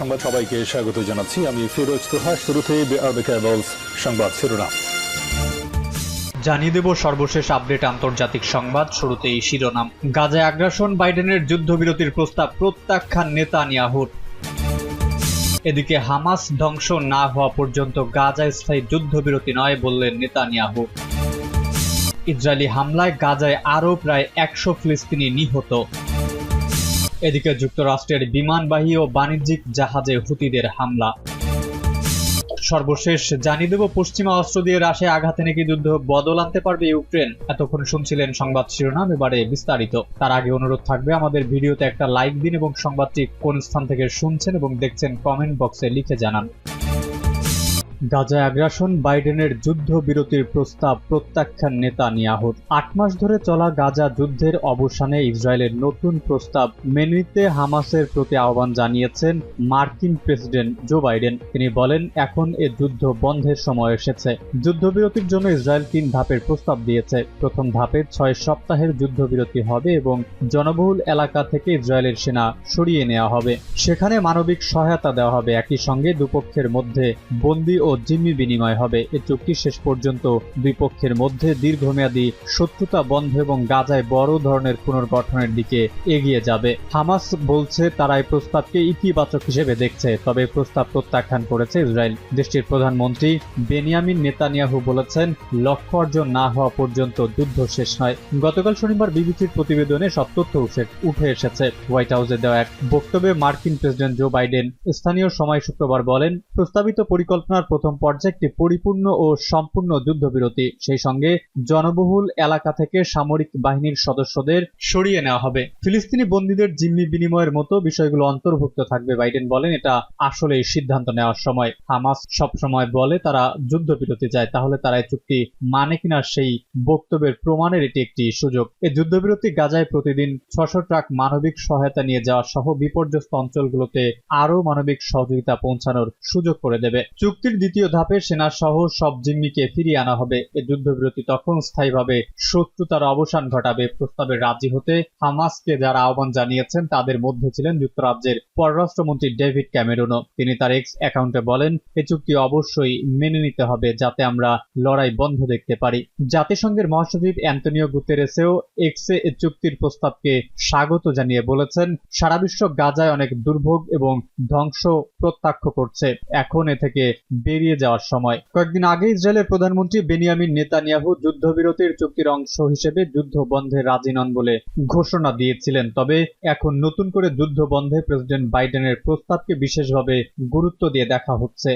সংবাদ সবাইকে স্বাগত জানাচ্ছি। আমি ফিরোজ তোহা শুরুতে সংবাদ শিরোনাম। জানিয়ে দেব সর্বশেষ আপডেট আন্তর্জাতিক সংবাদ, শুরুতেই শিরোনাম। গাজায় আগ্রাসন, বাইডেনের যুদ্ধবিরতির প্রস্তাব, প্রত্যাখ্যান নেতানিয়াহুর। এদিকে হামাস ধ্বংস না হওয়া পর্যন্ত গাজায় স্থায়ী যুদ্ধবিরতি নয় বললেন নেতানিয়াহু। ইসরায়েলি হামলায় গাজায় আরও প্রায় একশো ফিলিস্তিনি নিহত। এদিকে যুক্তরাষ্ট্রের বিমানবাহী ও বাণিজ্যিক জাহাজে হুতিদের হামলা। সর্বশেষ জানিয়ে দেব, পশ্চিমা অস্ত্র দিয়ে রাশিয়া আঘাতে নাকি যুদ্ধ বদল আনতে পারবে ইউক্রেন? এতক্ষণ শুনছিলেন সংবাদ শিরোনাম, এবারে বিস্তারিত। তার আগে অনুরোধ থাকবে, আমাদের ভিডিওতে একটা লাইক দিন এবং সংবাদটি কোন স্থান থেকে শুনছেন এবং দেখছেন, কমেন্ট বক্সে লিখে জানান। গাজায় আগ্রাসন বাইডেনের যুদ্ধবিরতির প্রস্তাব প্রত্যাখ্যান নেতানিয়াহুর আট মাস ধরে চলা গাজা যুদ্ধের অবসানে ইসরায়েলের নতুন প্রস্তাব মেনে নিতে হামাসের প্রতি আহ্বান জানিয়েছেন মার্কিন প্রেসিডেন্ট জো বাইডেন। তিনি বলেন, এখন এ যুদ্ধ বন্ধের সময় এসেছে। যুদ্ধবিরতির জন্য ইসরায়েল তিন ধাপের প্রস্তাব দিয়েছে। প্রথম ধাপে ছয় সপ্তাহের যুদ্ধবিরতি হবে এবং জনবহুল এলাকা থেকে ইসরায়েলের সেনা সরিয়ে নেওয়া হবে। সেখানে মানবিক সহায়তা দেওয়া হবে। একই সঙ্গে দুপক্ষের মধ্যে বন্দী ও জিম্মি বিনিময় হবে। এ চুক্তি শেষ পর্যন্ত দুই মধ্যে দীর্ঘমেয়াদী শত্রুতা বন্ধ এবং গাজায় বড় ধরনের পুনর্গঠনের দিকে এগিয়ে যাবে। হামাস বলছে, তারা এই প্রস্তাবকে ইতিবাচক হিসেবে দেখছে, তবে প্রস্তাব প্রত্যাখ্যান করেছে ইসরায়েল। দেশটির প্রধানমন্ত্রী বেনিয়ামিন নেতানিয়াহু বলেছেন, লক্ষ্য অর্জন না হওয়া পর্যন্ত যুদ্ধ শেষ নয়। গতকাল শনিবার বিবিসির প্রতিবেদনে সব তথ্য উঠে এসেছে। হোয়াইট হাউসে দেওয়া এক বক্তব্যে মার্কিন প্রেসিডেন্ট জো বাইডেন স্থানীয় সময় শুক্রবার বলেন, প্রস্তাবিত পরিকল্পনার প্রথম পর্যায়ে একটি পরিপূর্ণ ও সম্পূর্ণ যুদ্ধবিরতি। সেই সঙ্গে জনবহুল এলাকা থেকে সামরিক বাহিনীর সদস্যদের সরিয়ে নেওয়া হবে। ফিলিস্তিনি বন্দীদের জিম্মি বিনিময়ের মতো বিষয়গুলো অন্তর্ভুক্ত থাকবে, বাইডেন বলেন। এটা আসলে সিদ্ধান্ত নেওয়ার সময়। হামাস সবসময় বলে তারা যুদ্ধবিরতি চায়, তাহলে তারা এই চুক্তি মানে কিনা সেই বক্তব্যের প্রমাণের এটি একটি সুযোগ। এই যুদ্ধবিরতি গাজায় প্রতিদিন ছশো ট্রাক মানবিক সহায়তা নিয়ে যাওয়া সহ বিপর্যস্ত অঞ্চলগুলোতে আরও মানবিক সহযোগিতা পৌঁছানোর সুযোগ করে দেবে। চুক্তির দ্বিতীয় ধাপে সেনা সহ সব জিম্মিকে ফিরিয়ে আনা হবে। এই যুদ্ধবিরতি তখন স্থায়ীভাবে শত্রুতার অবসান ঘটাবে। প্রস্তাবে রাজি হতে হামাসকে যারা আহ্বান জানিয়েছেন, তাদের মধ্যে ছিলেন যুক্তরাজ্যের পররাষ্ট্রমন্ত্রী ডেভিড ক্যামেরুনও। তিনি তার এক্স অ্যাকাউন্টে বলেন এই চুক্তি অবশ্যই মেনে নিতে হবে যাতে আমরা লড়াই বন্ধ দেখতে পারি। জাতিসংঘের মহাসচিব অ্যান্টনিও গুতেরেসেও এক্সে এ চুক্তির প্রস্তাবকে স্বাগত জানিয়ে বলেছেন, সারা বিশ্ব গাজায় অনেক দুর্ভোগ এবং ধ্বংস প্রত্যক্ষ করছে। এখন এ থেকে বেরিয়ে যাওয়ার সময়। কয়েকদিন আগে ইসরায়েলের প্রধানমন্ত্রী বেনিয়ামিন নেতানিয়াহু যুদ্ধবিরতির চুক্তির অংশ হিসেবে যুদ্ধ বন্ধে রাজি নন বলে ঘোষণা দিয়েছিলেন। তবে এখন নতুন করে যুদ্ধ বন্ধে প্রেসিডেন্ট বাইডেনের প্রস্তাবকে বিশেষভাবে গুরুত্ব দিয়ে দেখা হচ্ছে।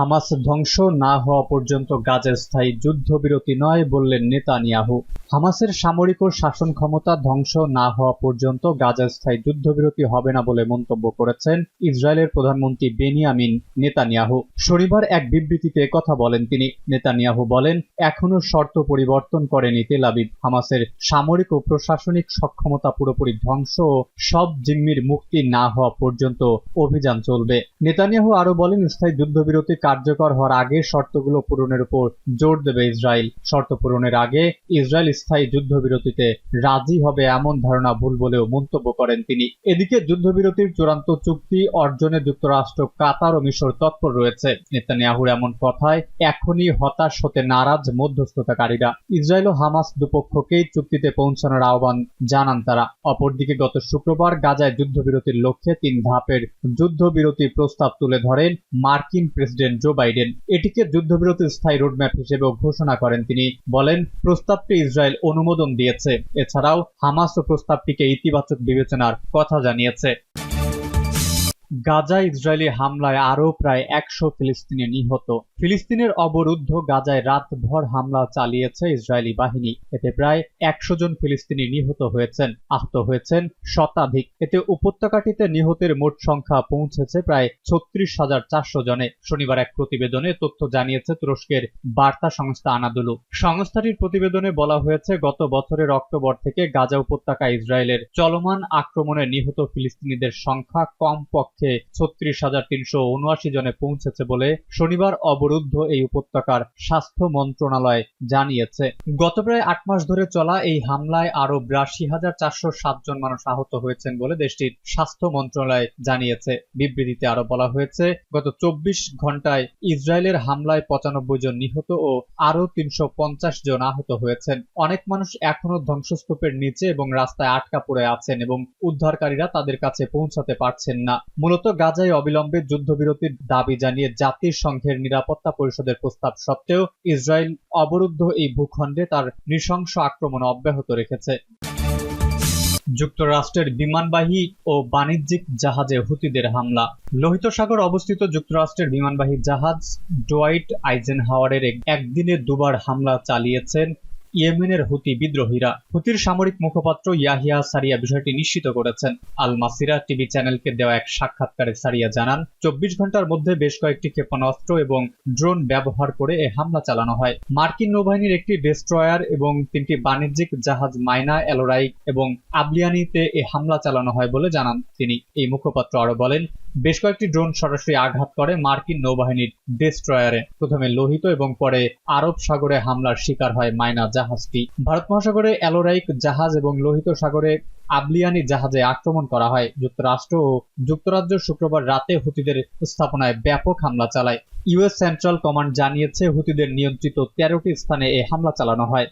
হামাস ধ্বংস না হওয়া পর্যন্ত গাজার স্থায়ী যুদ্ধবিরতি নয় বললেন নেতানিয়াহু। হামাসের সামরিক ও শাসন ক্ষমতা ধ্বংস না হওয়া পর্যন্ত গাজার স্থায়ী যুদ্ধবিরতি হবে না বলে মন্তব্য করেছেন ইসরায়েলের প্রধানমন্ত্রী বেনিয়ামিন নেতানিয়াহু। শনিবার এক বিবৃতিতে কথা বলেন তিনি। নেতানিয়াহু বলেন, এখনও শর্ত পরিবর্তন করেনি তেল হামাসের সামরিক ও প্রশাসনিক সক্ষমতা পুরোপুরি ধ্বংস ও সব জিম্মির মুক্তি না হওয়া পর্যন্ত অভিযান চলবে। নেতানিয়াহু আরও বলেন, স্থায়ী যুদ্ধবিরতি কার্যকর হওয়ার আগে শর্তগুলো পূরণের উপর জোর দেবে ইসরায়েল। শর্ত পূরণের আগে ইসরায়েল স্থায়ী যুদ্ধবিরতিতে রাজি হবে এমন ধারণা ভুল বলেও মন্তব্য করেন তিনি। এদিকে যুদ্ধবিরতির চূড়ান্ত চুক্তি অর্জনে যুক্তরাষ্ট্র, কাতার ও মিশর তৎপর রয়েছে। নেতানিয়াহুর এমন কথায় এখনই হতাশ হতে নারাজ মধ্যস্থতাকারীরা। ইসরায়েল ও হামাস দুপক্ষকেই চুক্তিতে পৌঁছানোর আহ্বান জানান তারা। অপরদিকে গত শুক্রবার গাজায় যুদ্ধবিরতির লক্ষ্যে তিন ধাপের যুদ্ধবিরতির প্রস্তাব তুলে ধরেন মার্কিন প্রেসিডেন্ট জো বাইডেন এটিকে যুদ্ধবিরতির স্থায়ী রোডম্যাপ হিসেবে ঘোষণা করেন তিনি। বলেন, প্রস্তাবটি ইসরায়েল অনুমোদন দিয়েছে। এছাড়াও হামাস ও প্রস্তাবটিকে ইতিবাচক বিবেচনার কথা জানিয়েছে। গাজা ইসরায়েলি হামলায় আরও প্রায় একশো ফিলিস্তিনি নিহত। ফিলিস্তিনের অবরুদ্ধ গাজায় রাতভর হামলা চালিয়েছে ইসরায়েলি বাহিনী। এতে প্রায় একশো জন ফিলিস্তিনি নিহত হয়েছেন, আহত হয়েছেন শতাধিক। এতে উপত্যকাটিতে নিহতের মোট সংখ্যা পৌঁছেছে প্রায় ছত্রিশ হাজার চারশো জনে। শনিবার এক প্রতিবেদনে তথ্য জানিয়েছে তুরস্কের বার্তা সংস্থা আনাদুলু। সংস্থাটির প্রতিবেদনে বলা হয়েছে, গত বছরের অক্টোবর থেকে গাজা উপত্যকা ইসরায়েলের চলমান আক্রমণে নিহত ফিলিস্তিনিদের সংখ্যা কমপক্ষে লক্ষ্যে ছত্রিশ হাজার তিনশো উনআশি জনে পৌঁছেছে বলে শনিবার অবরুদ্ধ এই উপত্যকার স্বাস্থ্য মন্ত্রণালয় জানিয়েছে। গত প্রায় আট মাস ধরে চলা এই হামলায় আরও বিরাশি হাজার চারশো সাত জন মানুষ আহত হয়েছেন বলে দেশটির স্বাস্থ্য মন্ত্রণালয় জানিয়েছে। বিবৃতিতে আরও বলা হয়েছে, গত চব্বিশ ঘন্টায় ইসরায়েলের হামলায় পঁচানব্বই জন নিহত ও আরও তিনশো পঞ্চাশ জন আহত হয়েছেন। অনেক মানুষ এখনও ধ্বংসস্তূপের নিচে এবং রাস্তায় আটকা পড়ে আছেন এবং উদ্ধারকারীরা তাদের কাছে পৌঁছাতে পারছেন না। মূলত গাজায় অবিলম্বে যুদ্ধবিরতির দাবি জানিয়ে জাতিসংঘের নিরাপত্তা পরিষদের প্রস্তাব সত্ত্বেও ইসরায়েল অবরুদ্ধ এই ভূখণ্ডে তার নৃশংস আক্রমণ অব্যাহত রেখেছে। যুক্তরাষ্ট্রের বিমানবাহী ও বাণিজ্যিক জাহাজে হুতিদের হামলা। লোহিত সাগর অবস্থিত যুক্তরাষ্ট্রের বিমানবাহী জাহাজ ডোয়াইট আইজেনহাওয়ারের এক- একদিনে দুবার হামলা চালিয়েছেন ইয়েমেনের হুতি বিদ্রোহীরা হুতির সামরিক মুখপাত্র ইয়াহিয়া সারিয়া বিষয়টি নিশ্চিত করেছেন। আল মাসিরা টিভি চ্যানেলকে দেওয়া এক সাক্ষাৎকারে সারিয়া জানান, চব্বিশ ঘণ্টার মধ্যে বেশ কয়েকটি ক্ষেপণাস্ত্র এবং ড্রোন ব্যবহার করে এ হামলা চালানো হয়। মার্কিন নৌবাহিনীর একটি ডেস্ট্রয়ার এবং তিনটি বাণিজ্যিক জাহাজ মাইনা এলোরাইক এবং আবলিয়ানিতে এ হামলা চালানো হয় বলে জানান তিনি। এই মুখপাত্র আরও বলেন বেশ কয়েকটি ড্রোন সরাসরি আঘাত করে মার্কিন নৌবাহিনীর ডেস্ট্রয়ারে। প্রথমে লোহিত এবং পরে আরব সাগরে হামলার শিকার হয় মাইনা জাহাজটি। ভারত মহাসাগরে অ্যালোরাইক জাহাজ এবং লোহিত সাগরে আবলিয়ানি জাহাজে আক্রমণ করা হয়। যুক্তরাষ্ট্র ও যুক্তরাজ্য শুক্রবার রাতে হুতিদের স্থাপনায় ব্যাপক হামলা চালায়। ইউএস সেন্ট্রাল কমান্ড জানিয়েছে, হুতিদের নিয়ন্ত্রিত তেরোটি স্থানে এ হামলা চালানো হয়।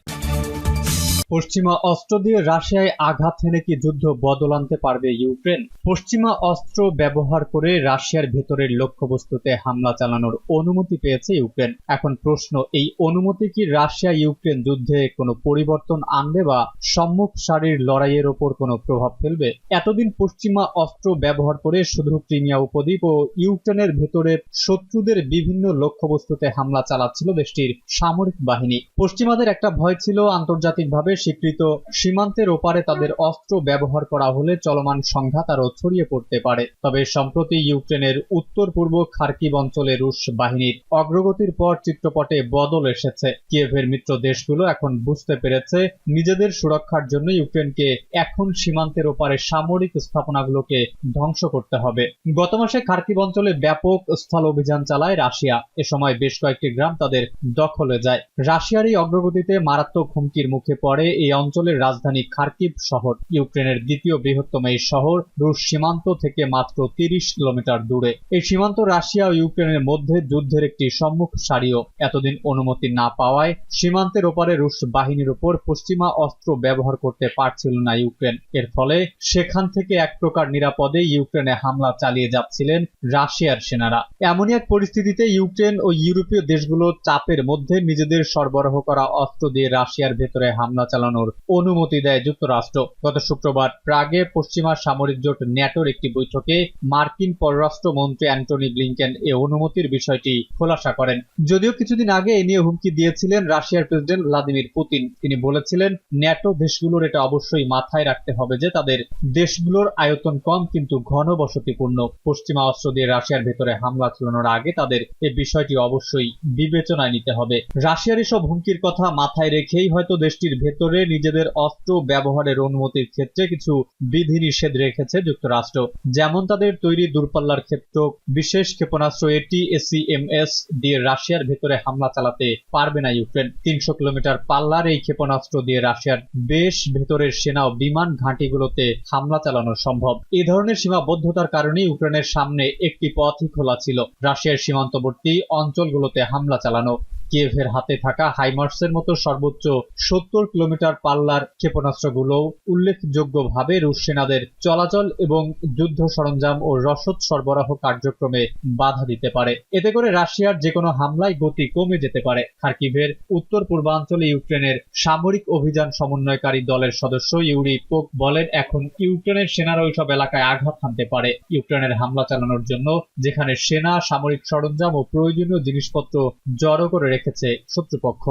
পশ্চিমা অস্ত্র দিয়ে রাশিয়ায় আঘাত হেনে কি যুদ্ধ বদল আনতে পারবে ইউক্রেন? পশ্চিমা অস্ত্র ব্যবহার করে রাশিয়ার ভেতরের লক্ষ্যবস্তুতে হামলা চালানোর অনুমতি পেয়েছে ইউক্রেন। এখন প্রশ্ন, এই অনুমতি কি রাশিয়া ইউক্রেন যুদ্ধে কোনো পরিবর্তন আনবে বা সম্মুখ সারির লড়াইয়ের ওপর কোনো প্রভাব ফেলবে? এতদিন পশ্চিমা অস্ত্র ব্যবহার করে শুধু ক্রিমিয়া উপদ্বীপ ও ইউক্রেনের ভেতরে শত্রুদের বিভিন্ন লক্ষ্যবস্তুতে হামলা চালাচ্ছিল দেশটির সামরিক বাহিনী। পশ্চিমাদের একটা ভয় ছিল আন্তর্জাতিকভাবে স্বীকৃত সীমান্তের ওপারে তাদের অস্ত্র ব্যবহার করা হলে চলমান সংঘাত আরও ছড়িয়ে পড়তে পারে। তবে সম্প্রতি ইউক্রেনের উত্তর পূর্ব খার্কিব অঞ্চলে রুশ বাহিনীর অগ্রগতির পর চিত্রপটে বদল এসেছে। কিয়েভের মিত্র দেশগুলো এখন বুঝতে পেরেছে নিজেদের সুরক্ষার জন্য ইউক্রেনকে এখন সীমান্তের ওপারে সামরিক স্থাপনাগুলোকে ধ্বংস করতে হবে। গত মাসে খার্কিব অঞ্চলে ব্যাপক স্থল অভিযান চালায় রাশিয়া। এ সময় বেশ কয়েকটি গ্রাম তাদের দখলে যায়। রাশিয়ার এই অগ্রগতিতে মারাত্মক হুমকির মুখে পড়ে এই অঞ্চলের রাজধানী খার্কিভ শহর, ইউক্রেনের দ্বিতীয় বৃহত্তম এই শহর, রুশ সীমান্ত থেকে মাত্র তিরিশ কিলোমিটার দূরে। এই সীমান্ত রাশিয়া ও ইউক্রেনের মধ্যে যুদ্ধের একটি সম্মুখ সারিও। এতদিন অনুমতি না পাওয়ায় সীমান্তের ওপারে রুশ বাহিনীর উপর পশ্চিমা অস্ত্র ব্যবহার করতে পারছিল না ইউক্রেন। এর ফলে সেখান থেকে এক প্রকার নিরাপদে ইউক্রেনে হামলা চালিয়ে যাচ্ছিলেন রাশিয়ার সেনারা। এমনই এক পরিস্থিতিতে ইউক্রেন ও ইউরোপীয় দেশগুলো চাপের মধ্যে নিজেদের সরবরাহ করা অস্ত্র দিয়ে রাশিয়ার ভেতরে হামলা চালানোর অনুমতি দেয় যুক্তরাষ্ট্র। গত শুক্রবার প্রাগে পশ্চিমা সামরিক জোট ন্যাটোর একটি বৈঠকে মার্কিন পররাষ্ট্রমন্ত্রী অ্যান্টনি ব্লিংকেন এ অনুমতির বিষয়টি খোলাসা করেন। যদিও কিছুদিন আগে এ নিয়ে হুমকি দিয়েছিলেন রাশিয়ার প্রেসিডেন্ট ভ্লাদিমির পুতিন। তিনি বলেছিলেন, ন্যাটো দেশগুলোর এটা অবশ্যই মাথায় রাখতে হবে যে তাদের দেশগুলোর আয়তন কম কিন্তু ঘন বসতিপূর্ণ পশ্চিমা অস্ত্র দিয়ে রাশিয়ার ভেতরে হামলা চালানোর আগে তাদের এই বিষয়টি অবশ্যই বিবেচনায় নিতে হবে। রাশিয়ার এসব হুমকির কথা মাথায় রেখেই হয়তো দেশটির ভেতরে নিজেদের অস্ত্র ব্যবহারের অনুমতির ক্ষেত্রে কিছু বিধিনিষেধ রেখেছে যুক্তরাষ্ট্র। যেমন তাদের তৈরি দূরপাল্লার ক্ষেত্র, বিশেষ ক্ষেপণাস্ত্র এটি এসিএমএস দিয়ে রাশিয়ার ভেতরে হামলা চালাতে পারবে না ইউক্রেন। তিনশো কিলোমিটার পাল্লার এই ক্ষেপণাস্ত্র দিয়ে রাশিয়ার বেশ ভেতরের সেনা ও বিমান ঘাঁটিগুলোতে হামলা চালানো সম্ভব। এই ধরনের সীমাবদ্ধতার কারণে ইউক্রেনের সামনে একটি পথই খোলা ছিল। রাশিয়ার সীমান্তবর্তী অঞ্চলগুলোতে হামলা চালানো। কিয়েভের হাতে থাকা হাইমার্সের মতো সর্বোচ্চ সত্তর কিলোমিটার পাল্লার ক্ষেপণাস্ত্রগুলো উল্লেখযোগ্যভাবে রুশ সেনাদের চলাচল এবং যুদ্ধ সরঞ্জাম ও রসদ সরবরাহ কার্যক্রমে বাধা দিতে পারে। এতে করে রাশিয়ার যে কোনো হামলায় গতি কমে যেতে পারে। খার্কিভের উত্তর পূর্বাঞ্চলে ইউক্রেনের সামরিক অভিযান সমন্বয়কারী দলের সদস্য ইউরি পোক বলেন, এখন ইউক্রেনের সেনারা ওইসব এলাকায় আঘাত হানতে পারে। ইউক্রেনের হামলা চালানোর জন্য যেখানে সেনা, সামরিক সরঞ্জাম ও প্রয়োজনীয় জিনিসপত্র জড়ো করে রেখেছে শত্রুপক্ষ।